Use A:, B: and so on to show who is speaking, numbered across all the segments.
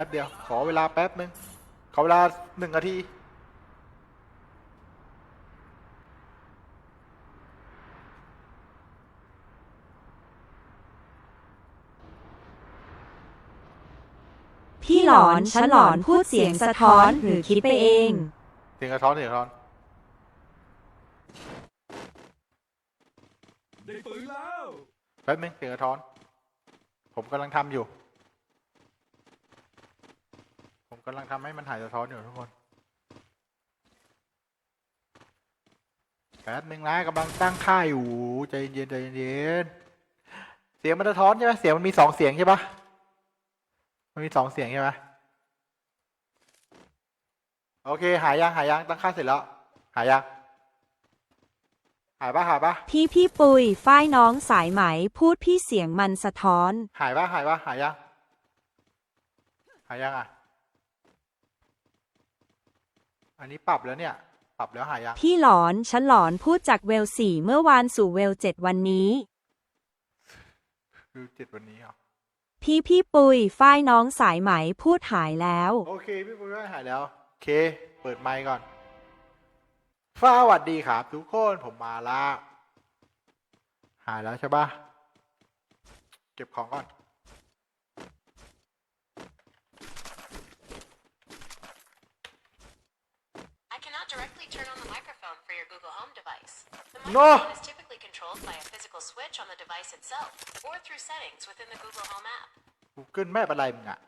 A: แป๊บเดียว ขอเวลาแป๊บนึง ขอเวลาหนึ่งนาที
B: พี่หลอนฉันหลอนพูดเสียงสะท้อนหรือคิดไปเอง
A: เสียงกระท้อนเสียงกระท้อน
C: ได้ปืนแล้ว
A: แป๊บนึงเสียงกระท้อน ผมกำลังทำอยู่ ผมกำลังทำให้มันหายสะท้อนอยู่ทุกคนแป๊บนึงนะกำลังตั้งค่าอยู่ใจเย็นใจเย็นเสียงมันสะท้อนใช่ไหมเสียงมันมีสองเสียงใช่ปะมันมีสองเสียงใช่ไหมโอเค หายยังหายยังตั้งค่าเสร็จแล้วหายยังหายปะหายปะ
B: ที่พี่ปุยฝ้ายน้องสายไหมพูดพี่เสียงมันสะท้อน
A: หายปะหายปะหายยังหายยังอะ อันนี้ปรับแล้วเนี่ย ปรับแล้วหายยัง
B: พี่หลอนฉันหลอนพูดจากเวลสี่เมื่อวานสู่เวลเจ็ดวันนี้
A: คือเจ็ดวันนี้เหรอ
B: พี่พี่ปุยฝ้ายน้องสายไหมพูดหายแล้ว
A: โอเค พี่ปุ้ยว่าหายแล้ว โอเค เปิดไมค์ก่อนสวัสดีครับทุกคนผมมาละหายแล้วใช่ปะเก็บของก่อน
D: turn on the microphone for your Google Home device. The
A: No.
D: microphone is typically controlled by a physical switch on the device itself or through settings within the Google Home app.
A: Google แม่เป็นไรมึงอะ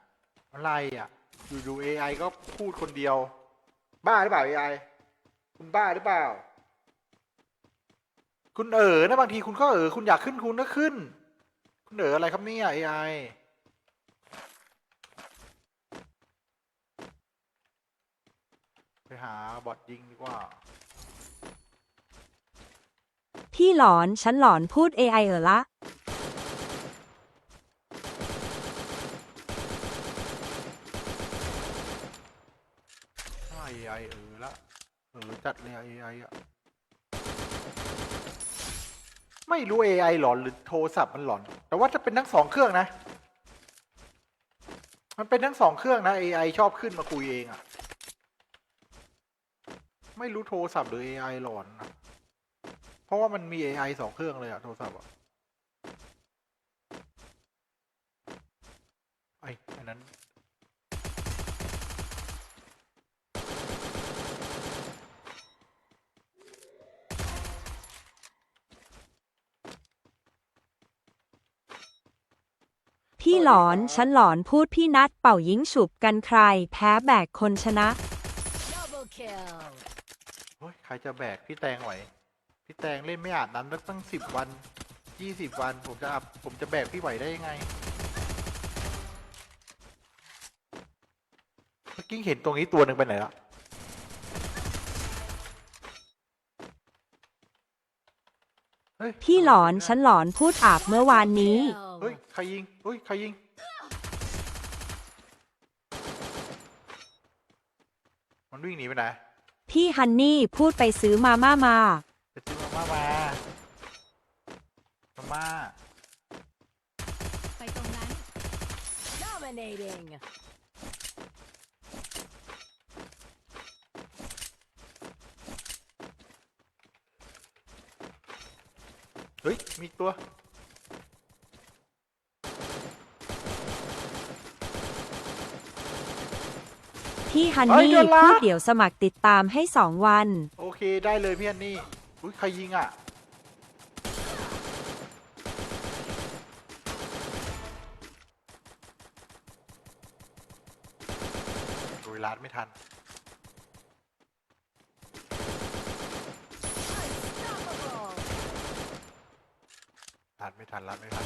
A: อะไรอะอยู่ดู AI ก็พูดคนเดียว บ้าหรือเปล่า AI คุณบ้าหรือเปล่า คุณเอ๋อนะบางทีคุณก็เอ๋อคุณอยากขึ้นคุณก็ขึ้น คุณเอ๋ออะไรครับเนี่ย AI ไปหาบอทยิงดีกว่า
B: พี่หลอนฉันหลอนพูด AI เออละ
A: ใช่ AI เออละเออจัดเลย AI อะไม่รู้ AI หลอนหรือโทรศัพท์มันหลอน แต่ว่าจะเป็นทั้งสองเครื่องนะ มันเป็นทั้งสองเครื่องนะ AI ชอบขึ้นมาคุยเองอะ ไม่รู้โทรศัพท์หรือ AI หลอนนะเพราะว่ามันมี AI สองเครื่องเลยอะโทรศัพท์อะไอ้อันนั้น
B: พี่หลอน ฉันหลอนพูดพี่นัดเป่ายิงฉุบกันใคร แพ้แบกคนชนะ
D: Double kill.
A: เฮ้ยใครจะแบกพี่แตงไหว พี่แตงเล่นไม่อาบน้ำตั้งสิบวันยี่สิบวัน ผมจะอาบผมจะแบกพี่ไหวได้ยังไงเมื่อกี้เห็นตรงนี้ตัวหนึ่งไปไหนละเฮ้ย
B: พี่หลอนฉันหลอนพูดอาบเมื่อวานนี้
A: เฮ้ยใครยิงเฮ้ยใครยิง มันวิ่งหนีไปไหน
B: พี่ฮันนี่พูดไปซื้อมาม่ามา
A: ไปซื้อมาม่ามามาม่า
D: ไปตรงนั้น Dominating.
A: เฮ้ย มีอีกตัว
B: พี่ฮัน
A: เฮ้ย
B: นี่
A: เดี๋ยวละ
B: พูดเดี๋ยวสมัครติดตามให้สองวัน
A: โอเคได้เลยพี่อันนี่อุ้ยใครยิงอะ โดยลาดไม่ทัน ลาดไม่ทันลาดไม่ทัน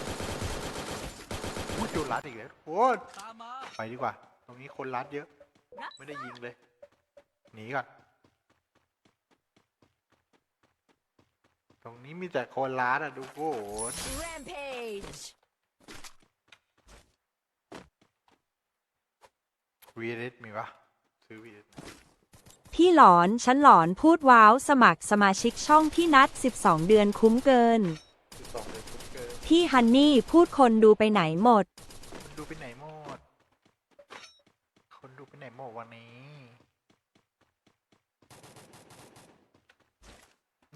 A: อุ้ยโดนลาดอีกแล้วโอ้ย
C: ตามมา
A: ไปดีกว่า ตรงนี้คนลาดเยอะ ไม่ได้ยิงเลย หนีก่อน ตรงนี้มีแต่คนลาดอะดูโอ้โห
D: Rampage.
A: วีเอสมีปะซื้อวีเอส
B: พี่หลอน ฉันหลอนพูดว้าว สมัครสมาชิกช่องพี่นัด 12 เดือนคุ้มเกิน
A: สิบสองเลยคุ้มเกิน
B: พี่ฮันนี่พูดคนดูไปไหนหมด
A: มันดูไปไหนหมด ค นดูไปไหนหมดวันนี้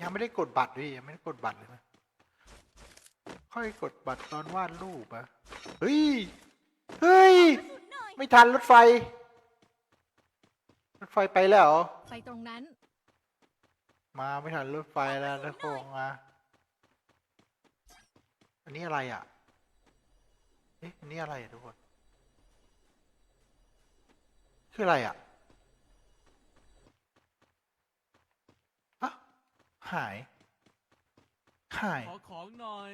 A: ยังไม่ได้กดบัตรด้วยยังไม่ได้กดบัตรเลยนะ ค่อยกดบัตรตอนวาดรูปอะเฮ้ย เฮ้ย ไม่ทันรถไฟ รถไฟไปแล้วเหรอ
C: ไปตรงนั้น
A: มาไม่ทันรถไฟแล้วนะโคงอะอันนี้อะไรอะ เอ๊ะอันนี้อะไรอะทุกคน คืออะไรอะอะหาย หาย
E: ขอของหน่อย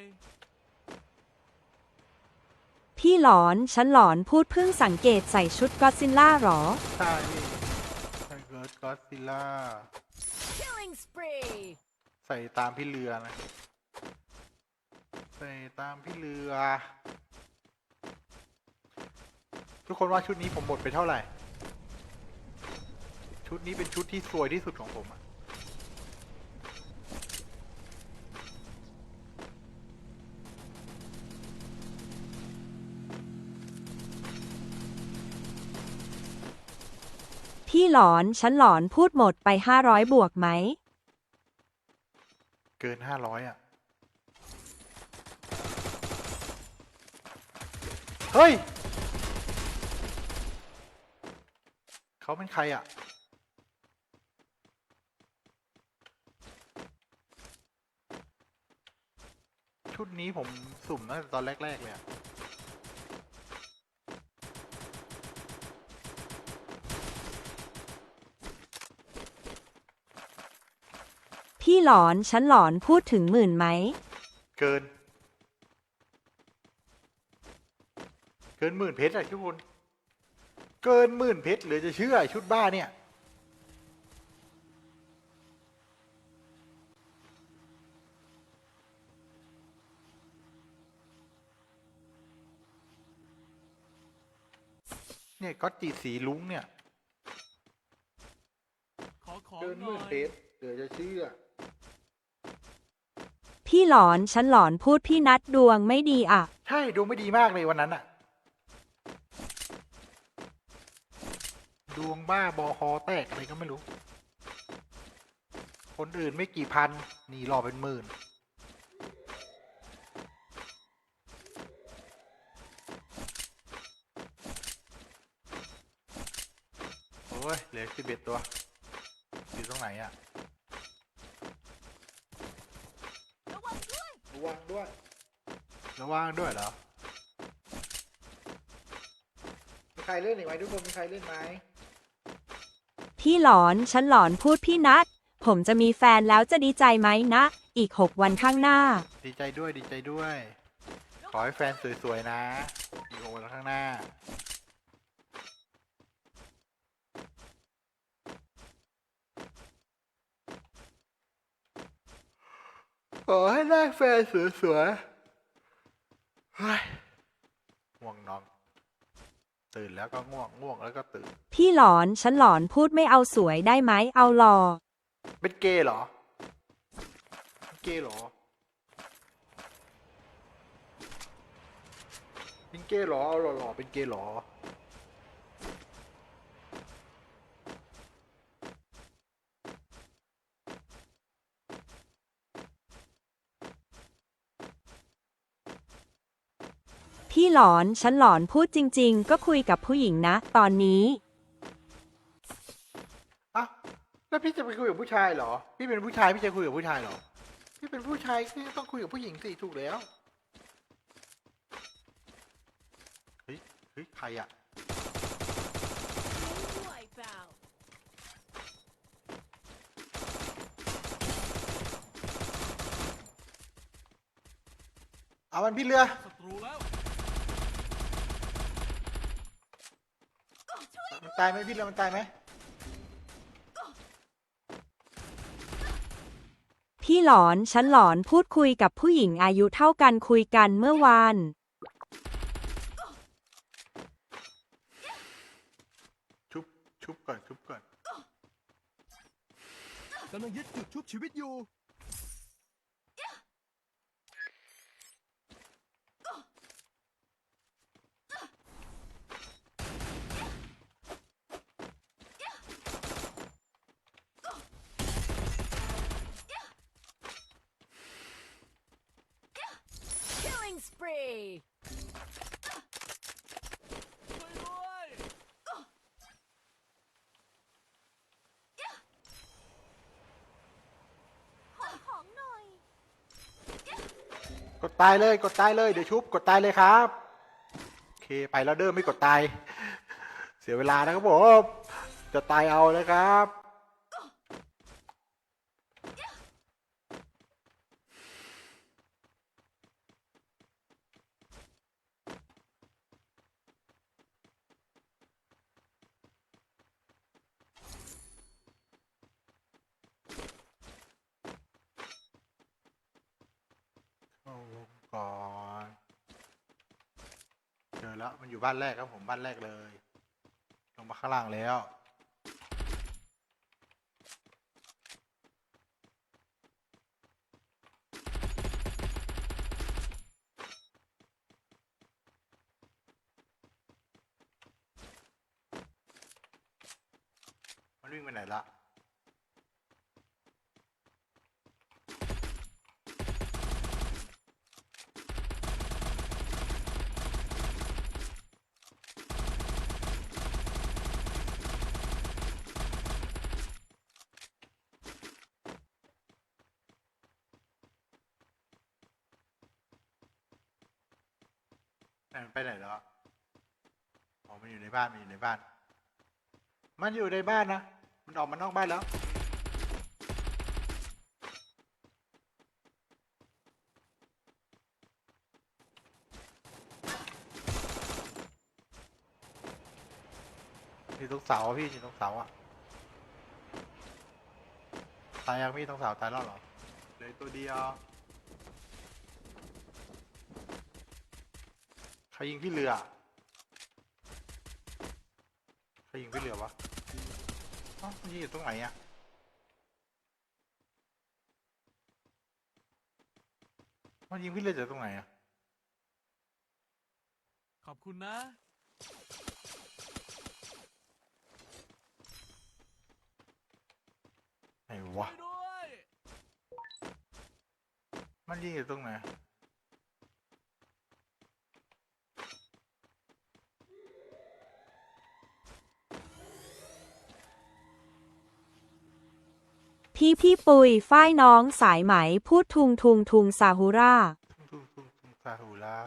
B: พี่หลอน ฉันหลอนพูดเพิ่งสังเกตใส่ชุดก็อดซิลล่าหรอ
A: ใช่ใช่เกิดก็อดซิลล่า
C: killing spree
A: ใส่ตามพี่เรือนะ ใส่ตามพี่เรือ ทุกคนว่าชุดนี้ผมหมดไปเท่าไหร่ ชุดนี้เป็นชุดที่สวยที่สุดของผมอะ
B: พี่หลอนฉันหลอนพูดหมดไป500บวกไหม
A: เกินห้าร้อยอะเฮ้ย เขาเป็นใครอะ ชุดนี้ผมสุ่มตั้งแต่ตอนแรก ๆ เลยอะ
B: พี่หลอนฉันหลอนพูดถึงหมื่นไหม
A: เกิน เกินหมื่นเพชรอะทุกคน เกินหมื่นเพชรเหลือจะเชื่อไอ้ชุดบ้าเนี่ย เนี่ยก็จีสีลุ้งเนี่ย
E: ขอของ
A: เกิน
E: ห
A: ห
E: น่
A: มื่น
E: อย
A: เพชรเหลือจะเชื่อ
B: พี่หลอนฉันหลอนพูดพี่นัดดวงไม่ดีอะ
A: ใช่ดวงไม่ดีมากเลยวันนั้นอะดวงบ้าบอคอแตกอะไรก็ไม่รู้ คนอื่นไม่กี่พัน นี่รอเป็นหมื่น โอ้ย เหลือสิบเอ็ดตัว อยู่ตรงไหนอะระวังด้วยระวังด้วยระวังด้วยเหรอ มีใครเล่นอีกไหมทุกคนมีใครเล่นไหม
B: พี่หลอนฉันหลอนพูดพี่นัดผมจะมีแฟนแล้วจะดีใจไหมนะ อีก6วันข้างหน้า
A: ดีใจด้วยดีใจด้วย ขอให้แฟนสวยๆนะ อีกวันข้างหน้า ขอให้ได้แฟนสวยๆเฮ้ยง่วงนอน ตื่นแล้วก็ง่วงง่วงแล้วก็ตื่น
B: พี่หลอนฉันหลอนพูดไม่เอาสวยได้ไหมเอาหลอ
A: เป็นเกย์เหรอเป็นเกย์เหรอเป็นเกย์เหรอเอาหล่อๆเป็นเกย์เหรอ
B: พี่ หลอน ฉันหลอนพูดจริง ๆ ก็คุยกับผู้หญิงนะ ตอนนี้
A: อ้าวแล้วพี่จะไปคุยกับผู้ชายเหรอ พี่เป็นผู้ชายพี่จะคุยกับผู้ชายเหรอ พี่เป็นผู้ชายพี่ต้องคุยกับผู้หญิงสิถูกแล้ว เฮ้ย เฮ้ย ใครอะ
C: wipe out
A: เอามันพี่เรือ
E: ศั ตรูแล้ว
A: มันตายไหมพี่เรือมันตายไหม
B: พี่หลอน ฉันหลอนพูดคุยกับผู้หญิงอายุเท่ากันคุยกันเมื่อวาน
A: ชุบชุบก่อนชุบก่อน
E: กำลังยึดจุดชุบชีวิตอยู่
A: ตายเลยกดตายเลยเดี๋ยวชุบกดตายเลยครับโอเคไปแล้วเด้อไม่กดตาย เสียเวลานะครับผมจะตายเอานะครับ เข้าวงก่อน เจอ แล้ว มันอยู่บ้านแรกครับผมบ้านแรกเลย ลงมาข้างล่างแล้ว มันวิ่งไปไหนละ ไหนมันไปไหนแล้วอะอ๋อมันอยู่ในบ้าน มันอยู่ในบ้าน มันอยู่ในบ้านนะ มันออกมานอกบ้านแล้ว อยู่ตรงเสาอะพี่อยู่ตรงเสาอะ ตายยังพี่ตรงเสาตายแล้วเหรอเหลยตัวเดียว ใคร ยิงพี่เรือใครยิงพี่เรือวะเอ้ามันยิงอยู่ตรงไหนอะมันยิงพี่เรือจากตรงไหนอะ
E: ขอบคุณนะ
A: ไหนวะ
E: ช่วยด้วย
A: มันยิงอยู่ตรงไหน
B: พี่พี่ปุยฝ้ายน้องสายไหมพูดทุงทุงทุงซาฮูรา
A: ซาฮูรา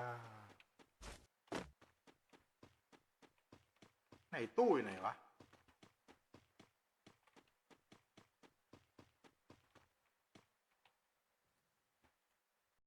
A: ไหนตู้อยู่ไหนวะ